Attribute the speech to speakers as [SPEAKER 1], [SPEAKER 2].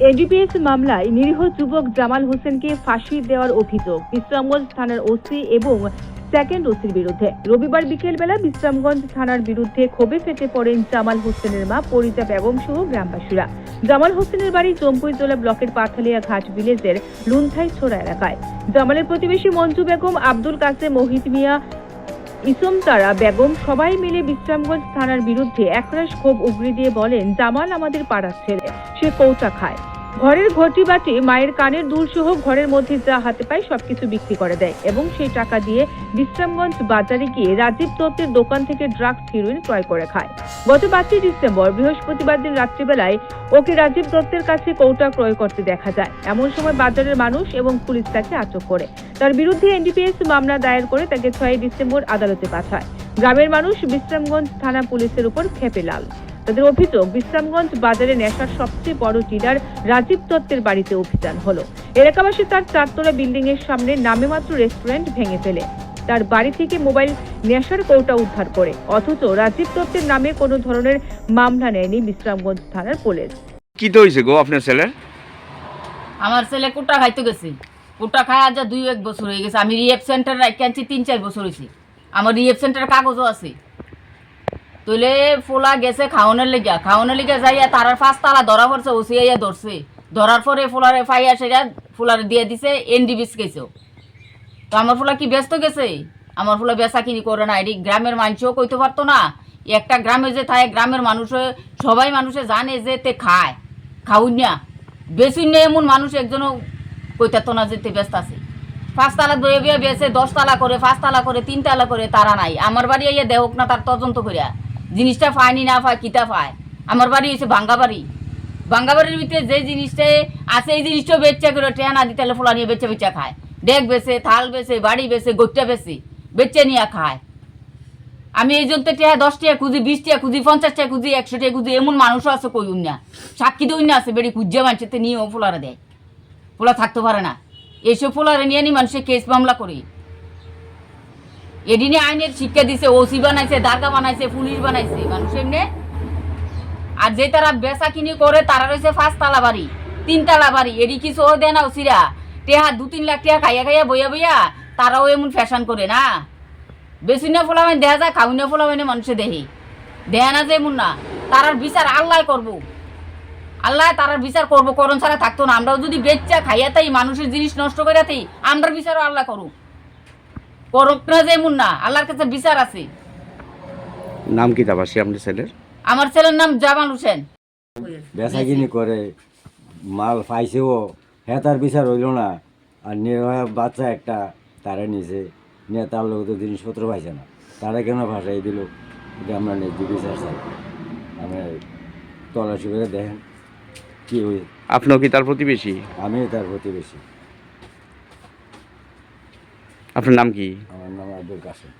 [SPEAKER 1] এডিপিএস মামলায় নিরীহ যুবক জামাল হোসেনকে ফাঁসি দেওয়ার অভিযোগ বিশ্রামগঞ্জ থানার ওসি এবং সেকেন্ড ওসির বিরুদ্ধে। রবিবার বিকেলবেলা বিশ্রামগঞ্জ থানার বিরুদ্ধে ক্ষোভে ফেটে পড়েন জামাল হোসেনের মা পরিজা বেগম সহ গ্রামবাসীরা। জামাল হোসেনের বাড়ি জম্পুইজোলা ব্লকের পাথালিয়া ঘাট ভিলেজের লুন্থাই ছোড়া এলাকায়। জামালের প্রতিবেশী মঞ্জু বেগম, আব্দুল কাসে মোহিত মিয়া ইসমতারা বেগম সবাই মিলে বিশ্রামগঞ্জ থানার বিরুদ্ধে একরাশ ক্ষোভ উগড়ে দিয়ে বলেন, জামাল আমাদের পাড়ার ছেলে, সে কৌটা খায়। ঘরের ঘটি বাটি মায়ের কানের দুল সহ ঘরের মধ্যে যা হাতে পায় সবকিছু বিক্রি করে দেয় এবং সেই টাকা দিয়ে বিশ্রামগঞ্জ বাজারে গিয়ে রাজীব দত্তের দোকান থেকে ড্রাগস হিরোইন ক্রয় করে খায়। গত পাঁচই ডিসেম্বর বৃহস্পতিবার দিন রাত্রিবেলায় ওকে রাজীব দত্তের কাছে কৌটা ক্রয় করতে দেখা যায়। এমন সময় বাজারের মানুষ এবং পুলিশ তাকে আটক করে। তার বিরুদ্ধে এনডিপিএস মামলা দায়ের করে তাকে ছয় ডিসেম্বর আদালতে পাঠায়। গ্রামের মানুষ বিশ্রামগঞ্জ থানা পুলিশের উপর খেপে লাল। তাদের অভিযোগ বিশ্রামগঞ্জ বাজারে নেশার সবচেয়ে বড় ডিলার রাজীব দত্তের বাড়িতে অভিযান হলো। এলাকাবাসী তার চারতলা বিল্ডিং এর সামনে নামেমাত্র রেস্টুরেন্ট ভেঙে ফেলে। তার বাড়ি থেকে মোবাইল নেশার কৌটা উদ্ধার করে। অথচ রাজীব দত্তের নামে কোনো ধরনের মামলা নেয়নি বিশ্রামগঞ্জ থানার পুলিশ।
[SPEAKER 2] কি তো হয়েছে গো আপনার ছেলের?
[SPEAKER 3] আমার ছেলে কুটা খাইতে গেছে। কুটা খায় আজ দুই এক বছর হয়ে গেছে। আমি রিহেব সেন্টার রাখি আনছি তিন চার বছর হয়েছে আমার রিহেব সেন্টার কাগজও আছে। তইলে ফোলা গেছে খাওয়ানোর লেগা। খাওয়ানোর লেগে যাইয়া তারার ফার্স্ট তালা ধরা পড়ছে আইয়া ধরছে। ধরার পরে ফোলারে ফাইয়া সেটা ফোলারে দিয়ে দিছে এনডিবিস গেছে তো আমার ফোলা কি ব্যস্ত গেছে? আমার ফোলা বেচা কিনি করে না এটি গ্রামের মানুষও কইতে পারতো না। একটা গ্রামে যে থাকে গ্রামের মানুষে, সবাই মানুষে জানে যে তে খায়, খাউন না। বেশি নেই এমন মানুষ একজনও কইতাতো না যে তে ব্যস্ত আছে। পাঁচতলা বয়ে বয়ে বেছে দশতলা করে, পাঁচতলা করে, তিনতলা করে তারা নাই। আমার বাড়ি ইয়ে দেহক না তার তদন্ত করিয়া জিনিসটা পায়নি না পায় কিতা পায় আমার বাড়ি হয়েছে ভাঙ্গা বাড়ি ভাঙ্গা বাড়ির ভিতরে যে জিনিসটা আছে, এই জিনিসটা বেচা করে ট্রেন আদি তেলে ফোলা নিয়ে বেচে বেচা খায়। ডেক বেছে থাল বেছে বাড়ি বেছে গোট্টা বেছে বেচে নিয়ে খায়। আমি এই জন্য টিয়া দশ টিয়া খুঁজি বিশ টিয়া খুঁজি পঞ্চাশ টিয়া খুঁজি একশো টিয়া খুঁজি, এমন মানুষও আছে কই না সাক্ষী দই না আছে, বেড়ি খুঁজে মানুষের নিয়েও ফোলারে দেয়। ফোলা থাকতে পারে না। এইসব ফোলারে নিয়ে নি মানুষের কেস মামলা করি। এদিনে আইনের শিক্ষা দিছে, ওসি বানাইছে দারগা বানাইছে, পুলিশ বানাইছে, মানুষ এমনি? আর যে তারা বেচা কিনি করে, তারা রয়েছে ফার্স্ট তালা বাড়ি তিন তালা বাড়ি এডি কিছু দেয় না ওসিরা। টেহা দু তিন লাখ টেহা খাইয়া খাইয়া বইয়া বইয়া তারাও এমন ফ্যাশন করে না। বেশি না ফোলা মানে দেখা যায় খাউনি ফোলা মানে মানুষে দেহে। দেয় না যে এমন না, তারার বিচার আল্লাহ করব। আল্লাহ তারার বিচার করব, করণ ছাড়া থাকতো না। আমরাও যদি বেচা খাইয়া তাই মানুষের জিনিস নষ্ট করে তাই, আমরার বিচারও আল্লাহ করুক। না আল্লাহর কাছে বিচার আছে।
[SPEAKER 2] নাম কি ছেলের?
[SPEAKER 3] আমার ছেলের নাম হোসেন।
[SPEAKER 4] বেচাকিনি করে মাল পাইছেও হ্যাঁ তার বিচার হইল না। আর বাচ্চা একটা তারা নিছে নিয়ে তার লোক তো জিনিসপত্র পাইছে না। তারা কেন ভাসাই দিল? এটা আমরা ন্যায্য বিচার চাই। আমরা তলাশি করে দেখেন কি
[SPEAKER 2] আপনিও কি তার প্রতিবেশী?
[SPEAKER 4] আমি তার প্রতিবেশী।
[SPEAKER 2] আপনার নাম কি?
[SPEAKER 4] আমার নাম আব্দুল কাসেম